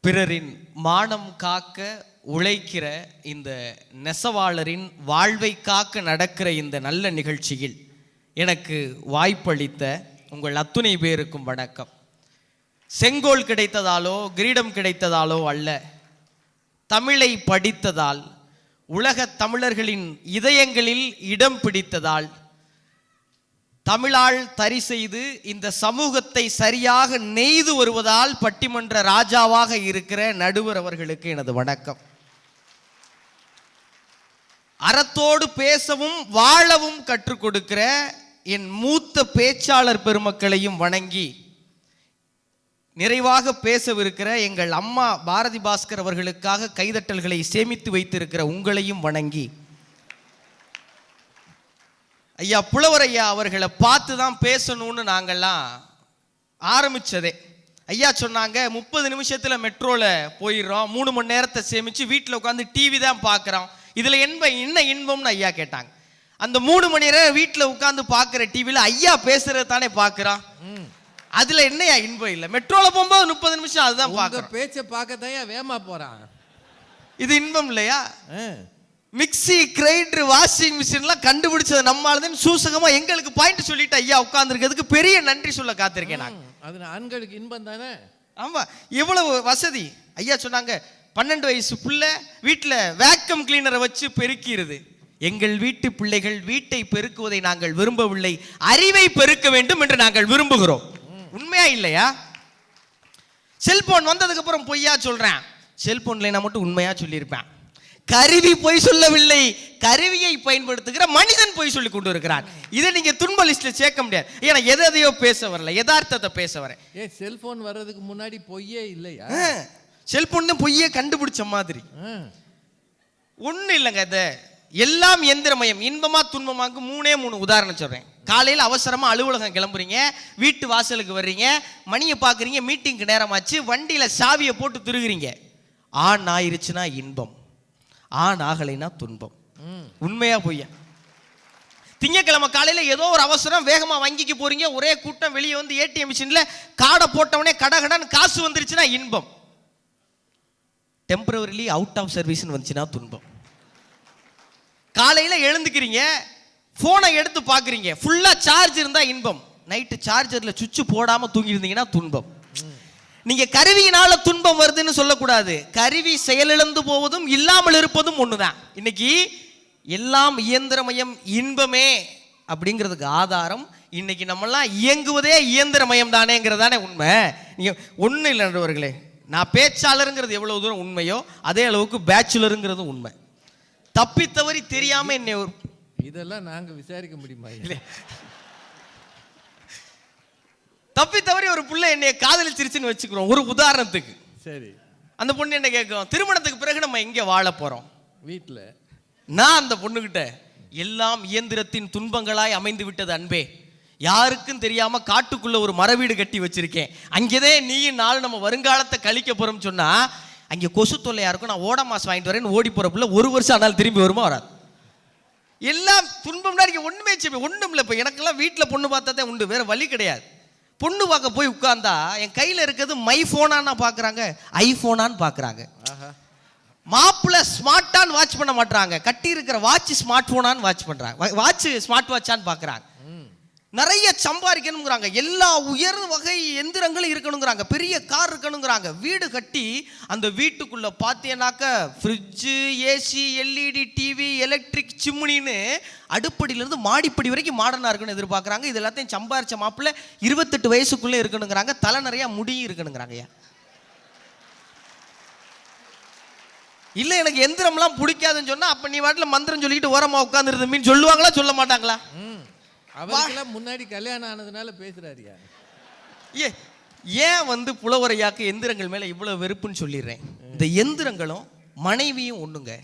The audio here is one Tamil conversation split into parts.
பிறரின் மானம் காக்க உழைக்கிற இந்த நெசவாளரின் வாழ்வை காக்க நடக்கிற இந்த நல்ல நிகழ்ச்சியில் எனக்கு வாய்ப்பளித்த உங்கள் அத்துணை பேருக்கும் வணக்கம். செங்கோல் கிடைத்ததாலோ கிரீடம் கிடைத்ததாலோ அல்ல தமிழை படித்ததால் உலகத் தமிழர்களின் இதயங்களில் இடம் பிடித்ததால் தமிழால் தரி செய்து இந்த சமூகத்தை சரியாக நெய்து வருவதால் பட்டிமன்ற ராஜாவாக இருக்கிற நடுவர் அவர்களுக்கு எனது வணக்கம். அறத்தோடு பேசவும் வாழவும் கற்றுக் கொடுக்கிற என் மூத்த பேச்சாளர் பெருமக்களையும் வணங்கி நிறைவாக பேசவிருக்கிற எங்கள் அம்மா பாரதி பாஸ்கர் அவர்களுக்காக கைதட்டல்களை சேமித்து வைத்திருக்கிற உங்களையும் வணங்கி ஐயா புலவர் ஐயா அவர்களை பார்த்து தான் பேசணும்னு நாங்கள்லாம் ஆரம்பிச்சதே. ஐயா சொன்னாங்க முப்பது நிமிஷத்துல மெட்ரோல போயிடுறோம் மூணு மணி நேரத்தை சேமிச்சு வீட்டில் உட்காந்து டிவி தான் பார்க்குறோம். இதுல என்ப என்ன இன்பம்னு ஐயா கேட்டாங்க. அந்த மூணு மணி நேரம் வீட்டில் உட்காந்து பார்க்குற டிவியில் ஐயா பேசுறது தானே பார்க்குறோம் அதுல என்னையா இன்பம் இல்லை? மெட்ரோல போகும்போது முப்பது நிமிஷம் அதுதான் உங்க பார்க்குறோம். பேச்ச பார்க்கத்தான் வேமா போறான்? இது இன்பம் இல்லையா? ஆ. மிக்ஸி கிரைண்டர் வாஷிங் மிஷின்லாம் கண்டுபிடிச்சது நம்மளாலதான் சூசகமா எங்களுக்கு பாயிண்ட் சொல்லிட்டு ஐயா உட்கார்ந்துருக்கிறதுக்கு பெரிய நன்றி சொல்ல காத்திருக்கேன் நான். அது ஆண்களுக்கு இன்பம் தானே? ஆமா இவ்வளவு வசதி. ஐயா சொன்னாங்க பன்னெண்டு வயசு புள்ள வீட்டில் வேக்கம் கிளீனரை வச்சு பெருக்கிறது எங்கள் வீட்டு பிள்ளைகள் வீட்டை பெருக்குவதை நாங்கள் விரும்பவில்லை. அறிவை பெருக்க வேண்டும் என்று நாங்கள் விரும்புகிறோம். உண்மையா இல்லையா? செல்போன் வந்ததுக்கு அப்புறம் பொய்யா சொல்றேன். செல்போன்ல நான் மட்டும் உண்மையா சொல்லியிருப்பேன். கருவி பொய் சொல்லவில்லை. கருவியை பயன்படுத்துகிற மனிதன் பொய் சொல்லி கொண்டு இருக்கிறான் இதை நீங்க துன்ப லிஸ்ட்ல சேர்க்க முடியாது. ஏன்னா எதை எதையோ பேச வரல. யதார்த்தத்தை பேச வரேன். ஏ செல்போன் வர்றதுக்கு முன்னாடி பொய்யே இல்லையா? செல்போன் தான் பொய்யே கண்டுபிடிச்ச மாதிரி. ஒன்றும் இல்லைங்க இது. எல்லாம் எந்திரமயம். இன்பமா துன்பமாக்கு மூணே மூணு உதாரணம் சொல்றேன். காலையில் அவசரமா அலுவலகம் கிளம்புறீங்க. வீட்டு வாசலுக்கு வர்றீங்க. மணியை பார்க்குறீங்க. மீட்டிங்க்கு நேரமாச்சு. வண்டியில சாவியை போட்டு திருகுறீங்க. ஆண் ஆயிருச்சுன்னா இன்பம். ஆண் ஆகலைன்னா துன்பம். ம். உண்மையா பொய்யா? திங்கக்கிழமை காலையில ஏதோ ஒரு அவசரம் வேகமா வங்கிக்கு போறீங்க ஒரே கூட்டம் வெளியே வந்து ஏடிஎம் மிஷின்ல காடை போட்டவனே கடகடன்னு காசு வந்துருச்சுன்னா இன்பம். டெம்பரவரிலி அவுட் ஆஃப் சர்வீஸ்னு வந்துச்சுன்னா துன்பம். காலையில எழுந்துக்கிறீங்க போனை எடுத்து பார்க்குறீங்க ஃபுல்லா சார்ஜ் இருந்தா இன்பம். நைட்டு சார்ஜர்ல சுவிட்ச் போடாம தூங்கி இருந்தீங்கன்னா துன்பம். நீங்க கருவியினால துன்பம் வருதுன்னு சொல்லக்கூடாது. கருவி செயலிழந்து போவதும் இல்லாமல் இருப்பதும் ஒண்ணுதான். இன்னைக்கு எல்லாம் இயந்திரமயம் இன்பமே அப்படிங்கிறதுக்கு ஆதாரம் இன்னைக்கு நம்மெல்லாம் இயங்குவதே இயந்திரமயம் தானேங்கிறதானே உண்மை. நீங்க ஒன்றும் இல்லை நண்பர்களே நான் பேச்சாளருங்கிறது எவ்வளவு தூரம் உண்மையோ அதே அளவுக்கு பேச்சுலருங்கிறதும் உண்மை. தப்பி தவறி தெரியாம என்னை ஒரு இதெல்லாம் நாங்க விசாரிக்க முடியுமா இல்லை. தப்பி தவறி ஒரு புள்ள என்னைய காதலிச்சிருச்சுன்னு வச்சுக்கிறோம். ஒரு உதாரணத்துக்கு. சரி. அந்த பொண்ணு என்ன கேட்கும்? திருமணத்துக்கு பிறகு நம்ம எங்க வாழ போறோம்? வீட்டுல நான் அந்த பொண்ணுகிட்ட எல்லாம் இயந்திரத்தின் துன்பங்களாய் அமைந்து விட்டது அன்பே. யாருக்கும் தெரியாம காட்டுக்குள்ள ஒரு மரவீடு கட்டி வச்சிருக்கேன். அங்கேதே நீயும் நாள் நம்ம வருங்காலத்தை கழிக்க போறோம் சொன்னா அங்கே கொசு தொல்லையா இருக்கும். நான் ஓட மாசம் வாங்கிட்டு வரேன்னு ஓடி போற புள்ள ஒரு வருஷம் ஆனாலும் திரும்பி வருமா வராது. எல்லாம் துன்பம்னா இங்கே ஒண்ணுமே செய்ய ஒண்ணும் இல்லை இப்போ. எனக்கெல்லாம் வீட்டில் பொண்ணு பார்த்ததே உண்டு. வேற வழி கிடையாது. பொண்ணு பார்க்க போய் உட்கார்ந்தா என் கையில் இருக்கிறது மை ஃபோனான்னு பார்க்குறாங்க ஐஃபோனான்னு பார்க்குறாங்க. மாப்பிள்ளை ஸ்மார்ட்டான்னு வாட்ச் பண்ண மாட்றாங்க. கட்டி இருக்கிற வாட்ச் ஸ்மார்ட் போனான்னு வாட்ச் பண்றாங்க. வாட்ச் ஸ்மார்ட் வாட்சான்னு பார்க்குறாங்க. நிறைய சம்பாதிக்கணுங்கிறாங்க எல்லா உயர் வகை எந்திரங்களும் இருக்கணுங்கிறாங்க பெரிய கார் இருக்கணுங்கிறாங்க. வீடு கட்டி அந்த வீட்டுக்குள்ளே பார்த்தீங்கன்னாக்க fridge AC LED TV electric சிம்னின்னு அடுப்படியிலேருந்து மாடிப்படி வரைக்கும் மாடர்னாக இருக்கணும்னு எதிர்பார்க்குறாங்க. இது எல்லாத்தையும் சம்பாரிச்ச மாப்பிள்ளை இருபத்தெட்டு வயசுக்குள்ளே இருக்கணுங்கிறாங்க. தலை நிறையா முடியும் இருக்கணுங்கிறாங்க ஐயா இல்லை எனக்கு எந்திரம்லாம் பிடிக்காதுன்னு சொன்னால் அப்போ நீ வாட்டில் மந்திரம் சொல்லிட்டு ஓரமாக உட்காந்துருது மீன் சொல்லுவாங்களா சொல்ல மாட்டாங்களா? ம். அவருக்கெல்லாம் முன்னாடி கல்யாணம் ஆனதுனால பேசுகிறாரியா ஏ ஏன் வந்து புலவரையாக்கு எந்திரங்கள் மேல இவ்வளவு வெறுப்புன்னு சொல்லிடுறேன்? இந்த எந்திரங்களும் மனைவியும் ஒண்ணுங்க.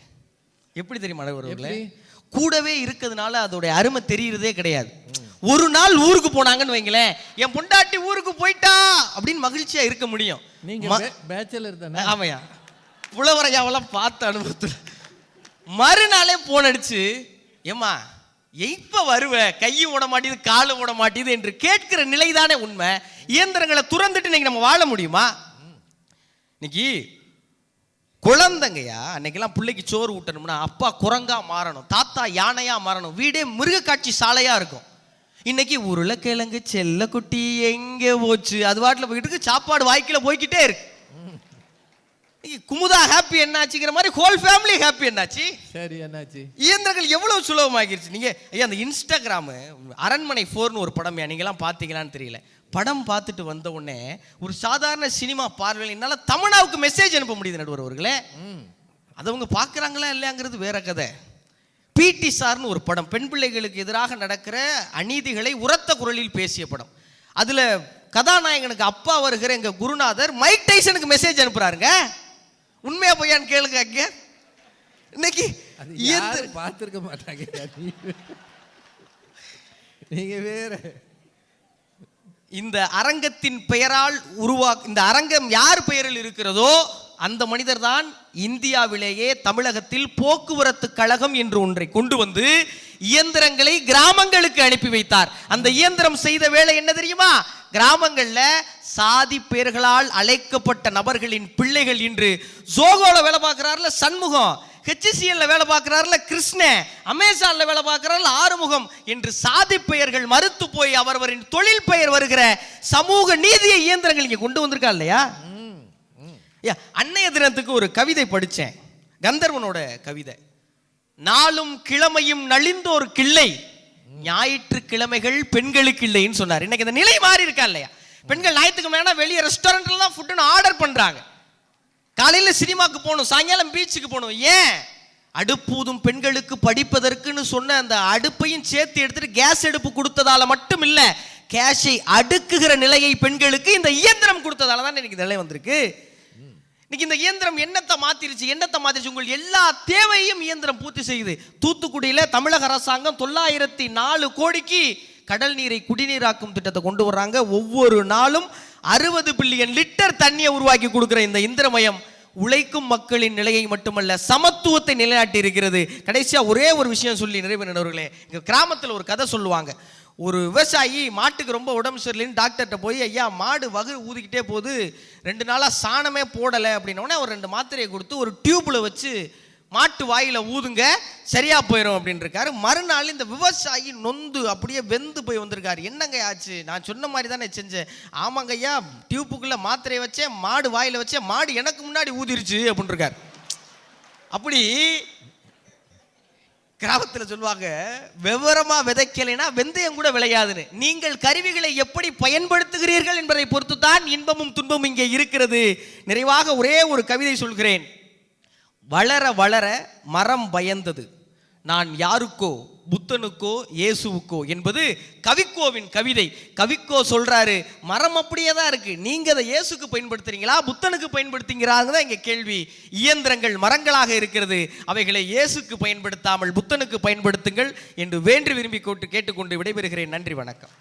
எப்படி தெரியுமா எப்படி? கூடவே இருக்கிறதுனால அதோட அருமை தெரியறதே கிடையாது. ஒரு நாள் ஊருக்கு போனாங்கன்னு வைங்களேன் என் பொண்டாட்டி ஊருக்கு போயிட்டா அப்படின்னு மகிழ்ச்சியா இருக்க முடியும். நீங்க பேச்சலர் தானே? ஆமையா. புலவரையாவெல்லாம் பார்த்த அனுபவத்தில் மறுநாளே போன் அடிச்சு ஏம்மா எப்ப வருவ? கையும் ஓட மாட்டேது காலும் ஓட மாட்டேது என்று கேட்கிற நிலைதானே உண்மை. இயந்திரங்களை துறந்துட்டு இன்னைக்கு நம்ம வாழ முடியுமா? இன்னைக்கு குழந்தைங்கயா அன்னைக்கெல்லாம் பிள்ளைக்கு சோறு ஊட்டணும்னா அப்பா குரங்கா மாறணும் தாத்தா யானையா மாறணும் வீடே மிருகக்காட்சி சாலையா இருக்கும். இன்னைக்கு உருளைக்கிழங்கு செல்லக்குட்டி எங்கே போச்சு? அது வாட்டில் போயிட்டு சாப்பாடு வாய்க்கில் போய்க்கிட்டே இருக்கு. குமுதா ஹாப்பி என்னாச்சுங்கிற மாதிரி ஹோல் ஃபேமிலி ஹாப்பி என்னாச்சு? சரி என்னாச்சு? இயந்திரங்கள் எவ்வளவு சுலபமாகிருச்சு? நீங்க ஐயா அந்த இன்ஸ்டாகிராமு அரண்மனை ஃபோர்னு ஒரு படம் நீங்களாம் பார்த்தீங்களான்னு தெரியல. படம் பார்த்துட்டு வந்த உடனே ஒரு சாதாரண சினிமா பார்வையில் என்னால் தமிழாவுக்கு மெசேஜ் அனுப்ப முடியுது நடுவர் அவர்களே. ம். அது அவங்க பார்க்குறாங்களா இல்லையாங்கிறது வேற கதை. பிடி சார்னு ஒரு படம் பெண் பிள்ளைகளுக்கு எதிராக நடக்கிற அநீதிகளை உரத்த குரலில் பேசிய படம். அதுல கதாநாயகனுக்கு அப்பா வருகிற எங்க குருநாதர் மைக் டைசனுக்கு மெசேஜ் அனுப்புறாருங்க. உண்மையா பொய்யான்னு கேளுங்க அங்க. இன்னைக்கு பார்த்துருக்க மாட்டாங்க நீங்க வேற. இந்த அரங்கத்தின் பெயரால் உருவா இந்த அரங்கம் யார் பெயரில் இருக்கிறதோ அந்த மனிதர் தான் இந்தியாவிலேயே தமிழகத்தில் போக்குவரத்து கழகம் என்று ஒன்றை கொண்டு வந்து இயந்திரங்களை கிராமங்களுக்கு அனுப்பி வைத்தார். அந்த இயந்திரம் செய்த வேலை என்ன தெரியுமா? கிராமங்கள்ல சாதி பெயர்களால் அழைக்கப்பட்ட நபர்களின் பிள்ளைகள் இன்று ஜோகோல வேலை பார்க்கிறார்ல சண்முகம் ஹெச்சிசிஎல்ல வேலை பார்க்கிறார்ல கிருஷ்ண அமேசான்ல வேலை பார்க்கிறார்ல ஆறுமுகம் என்று சாதி பெயர்கள் மறுத்து போய் அவரவரின் தொழில் பெயர் வருகிற சமூக நீதியை இயந்திரங்கள் இங்க கொண்டு வந்திருக்கா இல்லையா? அன்னைய தினத்துக்கு ஒரு கவிதை படிச்சேன். கந்தர்வனோட கவிதை. நாளும் கிழமையும் நலிந்தோர் கிள்ளை ஞாயிற்று கிழமைகள் பெண்களுக்கு இல்லைன்னு சொன்னார். இன்னைக்கு இந்த நிலை மாறி இருக்கா இல்லையா? பெண்கள் ஞாயிற்றுக்கு மேலே வெளியே ரெஸ்டாரண்ட்ல தான் ஃபுட்டுன்னு ஆர்டர் பண்றாங்க. காலையில் சினிமாக்கு போகணும் சாயங்காலம் பீச்சுக்கு போகணும். ஏன்? அடுப்பூதும் பெண்களுக்கு படிப்பதற்குன்னு சொன்ன அந்த அடுப்பையும் சேர்த்து எடுத்துட்டு கேஸ் அடுப்பு கொடுத்ததால மட்டும் இல்லை கேஷை அடுக்குகிற நிலையை பெண்களுக்கு இந்த இயந்திரம் கொடுத்ததால தான் இன்னைக்கு நிலை வந்திருக்கு. இன்னைக்கு இந்த இயந்திரம் என்னத்தை மாத்திருச்சு என்னத்தை மாத்திருச்சு? உங்கள் எல்லா தேவையும் இயந்திரம் பூர்த்தி செய்யுது. தூத்துக்குடியில் தமிழக அரசாங்கம் தொள்ளாயிரத்தி நாலு கோடிக்கு கடல் நீரை குடிநீராக்கும் திட்டத்தை கொண்டு வர்றாங்க. ஒவ்வொரு நாளும் அறுபது பில்லியன் லிட்டர் தண்ணியை உருவாக்கி கொடுக்குற இந்த இந்திரமயம் உழைக்கும் மக்களின் நிலையை மட்டுமல்ல சமத்துவத்தை நிலைநாட்டி இருக்கிறது. கடைசியாக ஒரே ஒரு விஷயம் சொல்லி நிறைவு நினைவர்களே எங்க கிராமத்தில் ஒரு கதை சொல்லுவாங்க. ஒரு விவசாயி மாட்டுக்கு ரொம்ப உடம்பு சரியில்லைன்னு டாக்டர்கிட்ட போய் ஐயா மாடு வகு ஊதிக்கிட்டே போகுது. ரெண்டு நாளாக சாணமே போடலை. அப்படின்னோடனே ஒரு ரெண்டு மாத்திரையை கொடுத்து ஒரு டியூப்பில் வச்சு மாட்டு வாயில் ஊதுங்க சரியா போயிடும் அப்படின்னு இருக்காரு மறுநாள் இந்த விவசாயி நொந்து அப்படியே வெந்து போய் வந்திருக்காரு. என்னங்க ஆச்சு? நான் சொன்ன மாதிரி தானே செஞ்சேன். ஆமாங்க ஐயா டியூப்புக்குள்ள மாத்திரையை வச்சேன் மாடு வாயில வச்சேன் மாடு எனக்கு முன்னாடி ஊதிருச்சு அப்படின்னு அப்படி கிராமத்தில் சொல்லுவாங்க விவரமாக விதைக்கலைன்னா வெந்தயம் கூட விளையாதுன்னு. நீங்கள் கருவிகளை எப்படி பயன்படுத்துகிறீர்கள் என்பதை பொறுத்து தான் இன்பமும் துன்பமும் இங்கே இருக்கிறது. நிறைவாக ஒரே ஒரு கவிதை சொல்கிறேன். வளர வளர மரம் பயந்தது. நான் யாருக்கோ புத்தனுக்கோ இயேசுவுக்கோ என்பது கவிக்கோவின் கவிதை. கவிக்கோ சொல்றாரு மரம் அப்படியே தான் இருக்கு. நீங்க அதை இயேசுக்கு பயன்படுத்துறீங்களா? புத்தனுக்கு பயன்படுத்துங்கிறாங்க தான் இங்க கேள்வி. இயந்திரங்கள் மரங்களாக இருக்கிறது. அவைகளை இயேசுக்கு பயன்படுத்தாமல் புத்தனுக்கு பயன்படுத்துங்கள் என்று வேண்டி விரும்பி கொண்டு கேட்டுக்கொண்டு விடைபெறுகிறேன். நன்றி வணக்கம்.